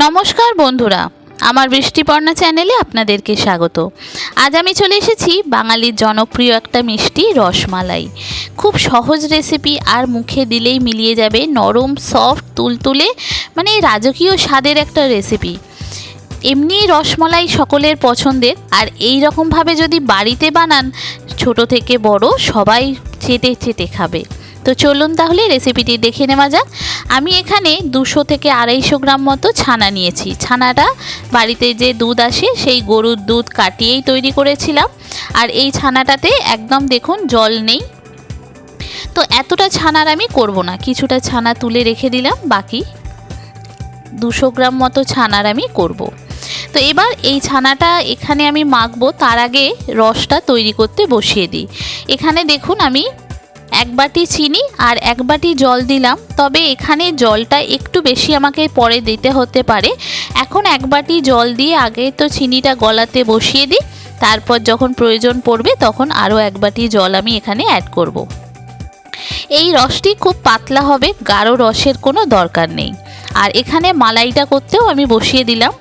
নমস্কার বন্ধুরা, আমার বৃষ্টিপর্ণা চ্যানেলে আপনাদেরকে স্বাগত। আজ আমি চলে এসেছি বাঙালির জনপ্রিয় একটা মিষ্টি রসমালাই। খুব সহজ রেসিপি আর মুখে দিলেই মিলিয়ে যাবে নরম সফট তুলতুলে মানে রাজকীয় স্বাদের একটা রেসিপি এমনি রসমালাই সকলের পছন্দের, আর এই রকমভাবে যদি বাড়িতে বানান, ছোট থেকে বড় সবাই চেটে চেটে খাবে। তো চলুন তাহলে রেসিপিটি দেখে নেওয়া যাক। আমি এখানে দুশো থেকে আড়াইশো গ্রাম মতো ছানা নিয়েছি। ছানাটা বাড়িতে যে দুধ আসে, সেই গরুর দুধ কাটিয়েই তৈরি করেছিলাম। আর এই ছানাটাতে একদম দেখুন জল নেই। তো এতটা ছানার আমি করব না। কিছুটা ছানা তুলে রেখে দিলাম, বাকি দুশো গ্রাম মতো ছানার আমি করব। তো এবার এই ছানাটা এখানে আমি মাখবো। তার আগে রসটা তৈরি করতে বসিয়ে দিই। এখানে দেখুন আমি এক বাটি চিনি আর এক বাটি জল দিলাম। তবে এখানে জলটা একটু বেশি আমাকে পরে দিতে হতে পারে। এখন এক বাটি জল দিয়ে আগে তো চিনিটা গলাতে বসিয়ে দিই। তারপর যখন প্রয়োজন পড়বে তখন আরও এক বাটি জল আমি এখানে অ্যাড করব। এই রসটি খুব পাতলা হবে, গাঢ় রসের কোনো দরকার নেই। আর এখানে মালাইটা করতেও আমি বসিয়ে দিলাম।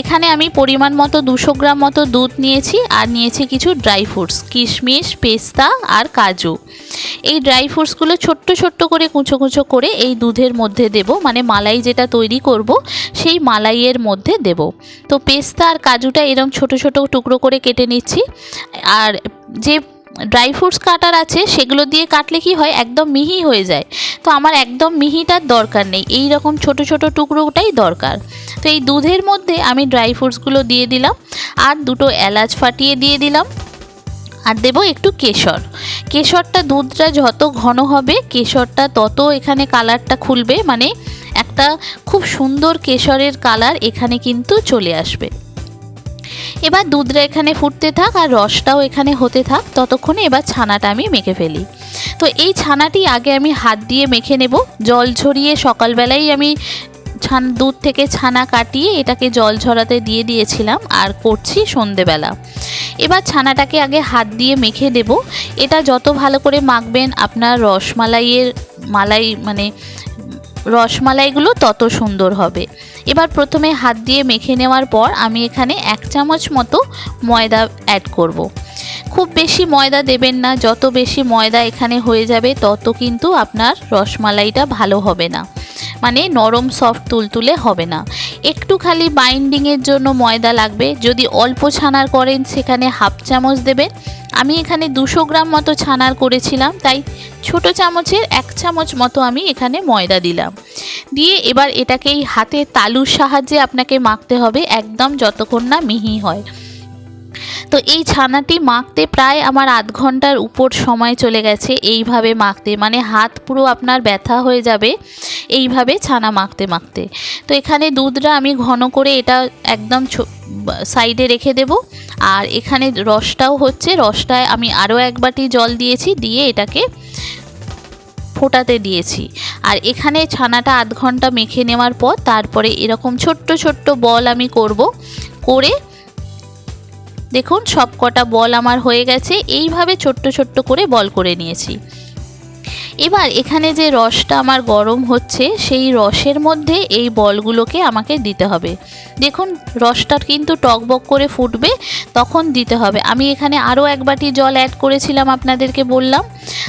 এখানে আমি পরিমাণ মতো দুশো গ্রাম মতো দুধ নিয়েছি আর নিয়েছি কিছু ড্রাই ফ্রুটস, কিশমিশ, পেস্তা আর কাজু। এই ড্রাই ফ্রুটসগুলো ছোট্ট ছোট্ট করে কুঁচো কুঁচো করে এই দুধের মধ্যে দেব মানে মালাই যেটা তৈরি করব সেই মালাইয়ের মধ্যে দেব। তো পেস্তা আর কাজুটা এরকম ছোট ছোট টুকরো করে কেটে নিচ্ছি। আর যে ড্রাই ফ্রুটস কাটার আছে, সেগুলো দিয়ে কাটলে কি হয়? একদম মিহি হয়ে যায়। তো আমার একদম মিহিটার দরকার নেই। এই রকম ছোট ছোট টুকরোটাই দরকার। তো এই দুধের মধ্যে আমি ড্রাই ফ্রুটসগুলো দিয়ে দিলাম। আর দুটো এলাচ ফাটিয়ে দিয়ে দিলাম। আর দেবো একটু কেশর। কেশরটা দুধটা যত ঘন হবে, কেশরটা তত এখানে কালারটা খুলবে। মানে একটা খুব সুন্দর কেশরের কালার এখানে কিন্তু চলে আসবে। এবার দুধটা এখানে ফুটতে থাক আর রসটাও এখানে হতে থাক, ততক্ষণে এবার ছানাটা আমি মেখে ফেলি। তো এই ছানাটি আগে আমি হাত দিয়ে মেখে নেব। জল ঝরিয়ে সকালবেলাই আমি ছান, দুধ থেকে ছানা কাটিয়ে এটাকে জল ঝরাতে দিয়ে দিয়েছিলাম আর করছি সন্ধেবেলা। এবার ছানাটাকে আগে হাত দিয়ে মেখে দেব এটা যত ভালো করে মাখবেন আপনার রসমালাইয়ের মালাই মানে রসমালাইগুলো তত সুন্দর হবে। এবার প্রথমে হাত দিয়ে মেখে নেওয়ার পর আমি এখানে এক চামচ মতো ময়দা অ্যাড করব। খুব বেশি ময়দা দেবেন না, যত বেশি ময়দা এখানে হয়ে যাবে, তত কিন্তু আপনার রসমালাইটা ভালো হবে না। মানে নরম সফট তুলতুলে হবে না। একটু খালি বাইন্ডিংয়ের জন্য ময়দা লাগবে, যদি অল্প ছানার করেন সেখানে হাফ চামচ দেবেন। আমি এখানে দুশো গ্রাম মতো ছানার করেছিলাম, তাই ছোট চামচের এক চামচ মতো আমি এখানে ময়দা দিলাম। দিয়ে এবার এটাকে এই হাতে তালুর সাহায্যে আপনাকে মাখতে হবে, একদম যতক্ষণ না মিহি হয়। তো এই ছানাটি মাখতে প্রায় আমার আধ ঘণ্টার উপর সময় চলে গেছে এইভাবে মাখতে মানে হাত পুরো আপনার ব্যথা হয়ে যাবে এইভাবে ছানা মাখতে মাখতে। তো এখানে দুধটা আমি ঘন করে এটা একদম সাইডে রেখে দেব। আর এখানে রসটাও হচ্ছে, রসটায় আমি আরও এক বাটি জল দিয়েছি, দিয়ে এটাকে ফোটাতে দিয়েছি। আর এখানে ছানাটা আধ ঘণ্টা মেখে নেওয়ার পর তারপরে এরকম ছোট্ট ছোট্ট বল আমি করব, করে দেখুন সব কটা বল আমার হয়ে গেছে, এইভাবে ছোট্ট ছোট্ট করে বল করে নিয়েছি। এবার এখানে যে রসটা আমার গরম হচ্ছে, সেই রসের মধ্যে এই বলগুলোকে আমাকে দিতে হবে। দেখুন, রসটা কিন্তু টকবক করে ফুটবে, তখন দিতে হবে। আমি এখানে আরও এক বাটি জল অ্যাড করেছিলাম আপনাদেরকে বললাম।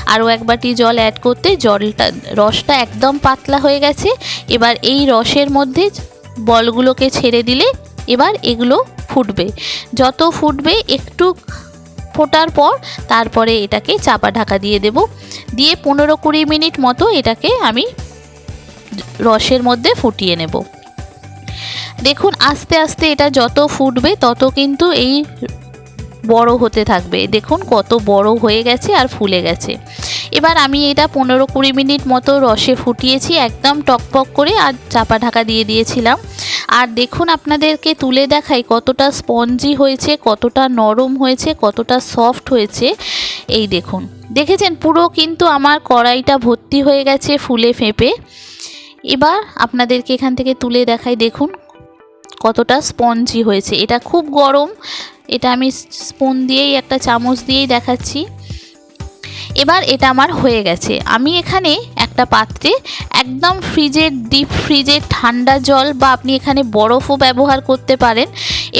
আরও এক বাটি জল অ্যাড করতে জলটা, রসটা একদম পাতলা হয়ে গেছে। এবার এই রসের মধ্যে বলগুলোকে ছেড়ে দিলে এবার এগুলো ফুটবে। যত ফুটবে, একটু ফোটার পর তারপরে এটাকে চাপা ঢাকা দিয়ে দেব। দিয়ে পনেরো কুড়ি মিনিট মতো এটাকে আমি রসের মধ্যে ফুটিয়ে নেব। দেখুন, আস্তে আস্তে এটা যত ফুটবে তত কিন্তু এই বড় হতে থাকবে। দেখুন, কত বড় হয়ে গেছে আর ফুলে গেছে। এবার আমি এটা পনেরো কুড়ি মিনিট মতো রসে ফুটিয়েছি, একদম টকপক করে আর চাপা ঢাকা দিয়ে দিয়েছিলাম। আর দেখুন আপনাদেরকে তুলে দেখাই কতটা স্পঞ্জি হয়েছে, কতটা নরম হয়েছে, কতটা সফট হয়েছে। এই দেখুন, দেখেছেন পুরো কিন্তু আমার কড়াইটা ভর্তি হয়ে গেছে ফুলে ফেঁপে। এবার আপনাদেরকে এখান থেকে তুলে দেখাই দেখুন কতটা স্পঞ্জি হয়েছে। এটা খুব গরম, এটা আমি স্পুন দিয়েই, একটা চামচ দিয়েই দেখাচ্ছি। এবার এটা আমার হয়ে গেছে। আমি এখানে একটা পাত্রে একদম ফ্রিজের ডিপ ফ্রিজের ঠান্ডা জল বা আপনি এখানে বরফও ব্যবহার করতে পারেন।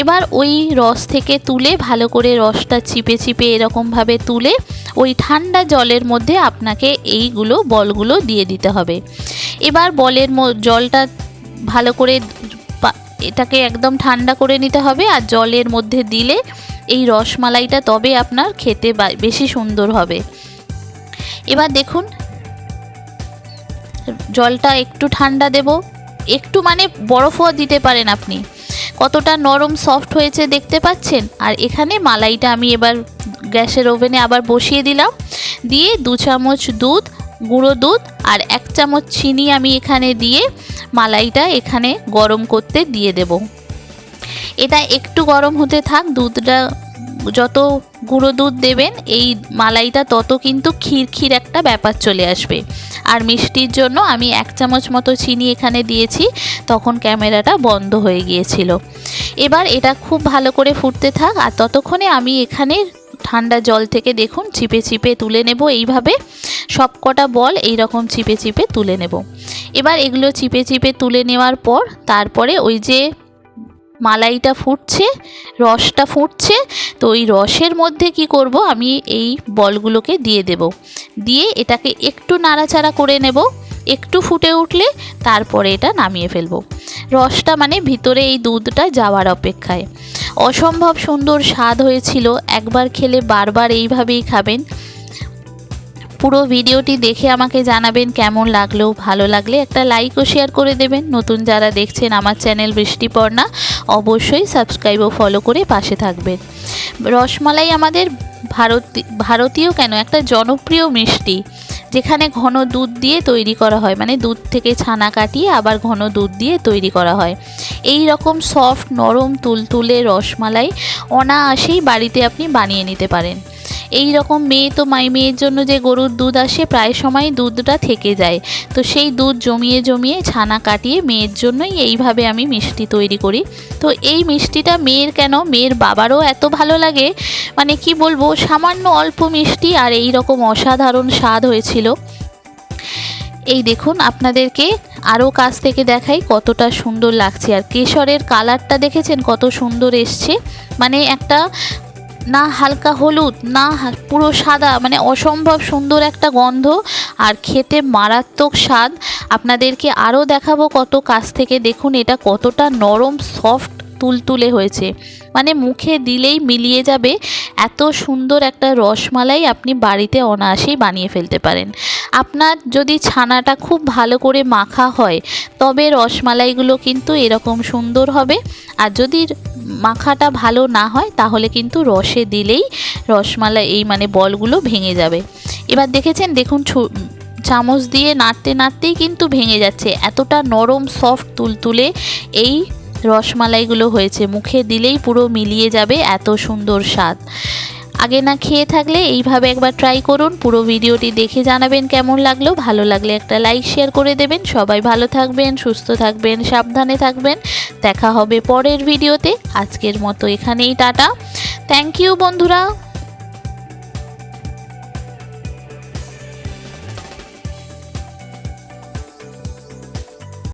এবার ওই রস থেকে তুলে ভালো করে রসটা চিপে চিপে এরকমভাবে তুলে ওই ঠান্ডা জলের মধ্যে আপনাকে এইগুলো বলগুলো দিয়ে দিতে হবে। এবার বলের জলটা ভালো করে এটাকে একদম ঠান্ডা করে নিতে হবে আর জলের মধ্যে দিলে এই রসমালাইটা তবে আপনার খেতে বেশি সুন্দর হবে। এবার দেখুন, জলটা একটু ঠান্ডা দেব। একটু মানে বরফও দিতে পারেন আপনি। কতটা নরম সফট হয়েছে দেখতে পাচ্ছেন? আর এখানে মালাইটা আমি এবার গ্যাসের ওভেনে আবার বসিয়ে দিলাম। দিয়ে দু চামচ দুধ, গুঁড়ো দুধ আর এক চামচ চিনি আমি এখানে দিয়ে মালাইটা এখানে গরম করতে দিয়ে দেব। এটা একটু গরম হতে থাক, দুধটা যত গুঁড়ো দুধ দেবেন, এই মালাইটা তত কিন্তু ক্ষীর একটা ব্যাপার চলে আসবে। আর মিষ্টির জন্য আমি এক চামচ মতো চিনি এখানে দিয়েছি, তখন ক্যামেরাটা বন্ধ হয়ে গিয়েছিল। এবার এটা খুব ভালো করে ফুটতে থাক, আর ততক্ষণে আমি এখানে ঠান্ডা জল থেকে দেখুন চিপে চিপে তুলে নেব এইভাবে। সব কটা বল এই রকম চিপে চিপে তুলে নেব। এবার এগুলো চিপে চিপে তুলে নেওয়ার পর, তারপরে ওই যে মালাইটা ফুটছে, রসটা ফুটছে, তো ওই রসের মধ্যে কি করব, আমি এই বলগুলোকে দিয়ে দেব। দিয়ে এটাকে একটু নাড়াচাড়া করে নেব, একটু ফুটে উঠলে তারপরে এটা নামিয়ে ফেলব। রসটা মানে ভিতরে এই দুধটা যাওয়ার অপেক্ষায়। অসম্ভব সুন্দর স্বাদ হয়েছিল, একবার খেলে বারবার এইভাবেই খাবেন। পুরো ভিডিওটি দেখে আমাকে জানাবেন কেমন লাগল, ভালো লাগলে একটা লাইক ও শেয়ার করে দেবেন। নতুন যারা দেখছেন আমার চ্যানেল বৃষ্টিপর্ণা, অবশ্যই সাবস্ক্রাইব ও ফলো করে পাশে থাকবেন। রসমালাই আমাদের ভারতী, ভারতীয় কেন? একটা জনপ্রিয় মিষ্টি, যেখানে ঘন দুধ দিয়ে তৈরি করা হয়। মানে দুধ থেকে ছানা কাটিয়ে আবার ঘন দুধ দিয়ে তৈরি করা হয়। এই রকম সফট নরম, তুলতুলে রসমালাই অনায়াসেই বাড়িতে আপনি বানিয়ে নিতে পারেন। এই রকম মেয়ে তো মাই মেয়ের জন্য যে গরুর দুধ আসে, প্রায় সময় দুধটা থেকে যায়। তো সেই দুধ জমিয়ে জমিয়ে ছানা কাটিয়ে মেয়ের জন্যই এইভাবে আমি মিষ্টি তৈরি করি। তো এই মিষ্টিটা মেয়ের কেন? মেয়ের বাবারও এত ভালো লাগে। মানে কি বলব, সামান্য অল্প মিষ্টি আর এই রকম অসাধারণ স্বাদ হয়েছিল। এই দেখুন, আপনাদেরকে আরও কাছ থেকে দেখাই কতটা সুন্দর লাগছে। আর কেশরের কালারটা দেখেছেন? কত সুন্দর এসছে। মানে একটা না হালকা হলুদ, না পুরো সাদা মানে অসম্ভব সুন্দর একটা গন্ধ আর খেতে মারাত্মক স্বাদ। আপনাদেরকে আরও দেখাবো কত কাছ থেকে। দেখুন, এটা কতটা নরম সফট তুলতুলে হয়েছে। মানে মুখে দিলেই মিলিয়ে যাবে। এত সুন্দর একটা রসমালাই আপনি বাড়িতে অনায়াসেই বানিয়ে ফেলতে পারেন। আপনার যদি ছানাটা খুব ভালো করে মাখা হয়, তবে রসমালাইগুলো কিন্তু এরকম সুন্দর হবে। আর যদি মাখাটা ভালো না হয়, তাহলে কিন্তু রসে দিলেই রসমালাই এই মানে বলগুলো ভেঙে যাবে। এবার দেখেছেন, দেখুন চামচ দিয়ে নাড়তে নাড়তেই কিন্তু ভেঙে যাচ্ছে। এতটা নরম সফট তুলতুলে এই রসমালাইগুলো হয়েছে। মুখে দিলেই পুরো মিলিয়ে যাবে এত সুন্দর স্বাদ। আগে না খেয়ে থাকলে এইভাবে একবার ট্রাই করুন। পুরো ভিডিওটি দেখে জানাবেন কেমন লাগল। ভালো লাগলে একটা লাইক শেয়ার করে দেবেন। সবাই ভালো থাকবেন, সুস্থ থাকবেন, সাবধানে থাকবেন। দেখা হবে পরের ভিডিওতে। আজকের মতো এখানেই টাটা। থ্যাংক ইউ বন্ধুরা।